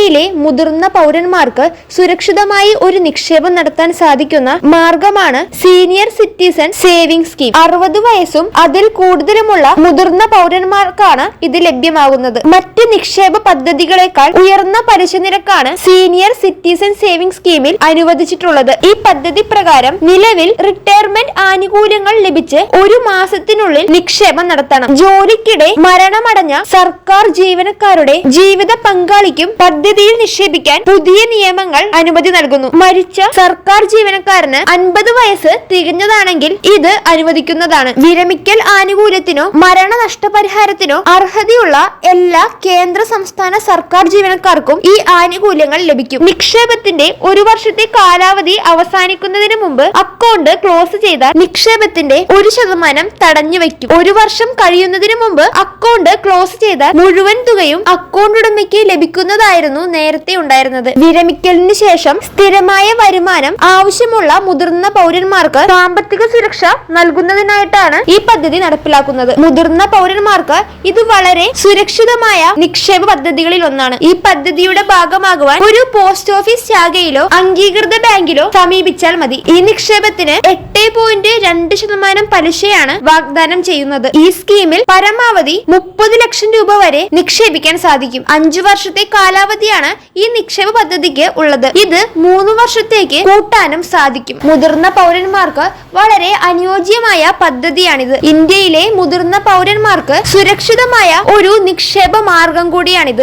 ഇന്ത്യയിലെ മുതിർന്ന പൗരന്മാർക്ക് സുരക്ഷിതമായി ഒരു നിക്ഷേപം നടത്താൻ സാധിക്കുന്ന മാർഗമാണ് സീനിയർ സിറ്റിസൺ സേവിംഗ് സ്കീം. അറുപത് വയസ്സും അതിൽ കൂടുതലുമുള്ള മുതിർന്ന പൗരന്മാർക്കാണ് ഇത് ലഭ്യമാകുന്നത്. മറ്റ് നിക്ഷേപ പദ്ധതികളെക്കാൾ ഉയർന്ന പലിശ നിരക്കാണ് സീനിയർ സിറ്റിസൺ സേവിംഗ് സ്കീമിൽ അനുവദിച്ചിട്ടുള്ളത്. ഈ പദ്ധതി പ്രകാരം നിലവിൽ റിട്ടയർമെന്റ് ആനുകൂല്യങ്ങൾ ലഭിച്ച് ഒരു മാസത്തിനുള്ളിൽ നിക്ഷേപം നടത്തണം. ജോലിക്കിടെ മരണമടഞ്ഞ സർക്കാർ ജീവനക്കാരുടെ ജീവിത പങ്കാളിക്കും പദ്ധതിയിൽ നിക്ഷേപിക്കാൻ പുതിയ നിയമങ്ങൾ അനുമതി നൽകുന്നു. മരിച്ച സർക്കാർ ജീവനക്കാരന് അൻപത് വയസ്സ് തികഞ്ഞതാണെങ്കിൽ ഇത് അനുവദിക്കുന്നതാണ്. വിരമിക്കൽ ആനുകൂല്യത്തിനോ മരണ നഷ്ടപരിഹാരത്തിനോ അർഹതയുള്ള എല്ലാ കേന്ദ്ര സംസ്ഥാന സർക്കാർ ജീവനക്കാർക്കും ഈ ആനുകൂല്യങ്ങൾ ലഭിക്കും. നിക്ഷേപത്തിന്റെ ഒരു വർഷത്തെ കാലാവധി അവസാനിക്കുന്നതിന് മുമ്പ് അക്കൗണ്ട് ക്ലോസ് ചെയ്താൽ നിക്ഷേപത്തിന്റെ ഒരു ശതമാനം തടഞ്ഞു വയ്ക്കും. ഒരു വർഷം കഴിയുന്നതിന് മുമ്പ് അക്കൗണ്ട് ക്ലോസ് ചെയ്താൽ മുഴുവൻ തുകയും അക്കൗണ്ട് ഉടമയ്ക്ക് ലഭിക്കുന്നതായിരുന്നു നേരത്തെ ഉണ്ടായിരുന്നത്. വിരമിക്കലിന് ശേഷം സ്ഥിരമായ വരുമാനം ആവശ്യമുള്ള മുതിർന്ന പൗരന്മാർക്ക് സാമ്പത്തിക സുരക്ഷ നൽകുന്നതിനായിട്ടാണ് ഈ പദ്ധതി നടപ്പിലാക്കുന്നത്. മുതിർന്ന പൗരന്മാർക്ക് ഇത് വളരെ സുരക്ഷിതമായ നിക്ഷേപ പദ്ധതികളിൽ ഒന്നാണ്. ഈ പദ്ധതിയുടെ ഭാഗമാകുവാൻ ഒരു പോസ്റ്റ് ഓഫീസ് ശാഖയിലോ അംഗീകൃത ബാങ്കിലോ സമീപിച്ചാൽ മതി. ഈ നിക്ഷേപത്തിന് എട്ട് പോയിന്റ് രണ്ട് ശതമാനം പലിശയാണ് വാഗ്ദാനം ചെയ്യുന്നത്. ഈ സ്കീമിൽ പരമാവധി മുപ്പത് ലക്ഷം രൂപ വരെ നിക്ഷേപിക്കാൻ സാധിക്കും. അഞ്ചു വർഷത്തെ കാലാവധിയാണ് ഈ നിക്ഷേപ പദ്ധതിക്ക് ഉള്ളത്. ഇത് മൂന്ന് വർഷത്തേക്ക് കൂട്ടാനും സാധിക്കും. മുതിർന്ന പൗരന്മാർക്ക് വളരെ അനുയോജ്യമായ പദ്ധതിയാണിത്. ഇന്ത്യയിലെ മുതിർന്ന പൗരന്മാർക്ക് സുരക്ഷിതമായ ഒരു നിക്ഷേപ മാർഗം കൂടിയാണിത്.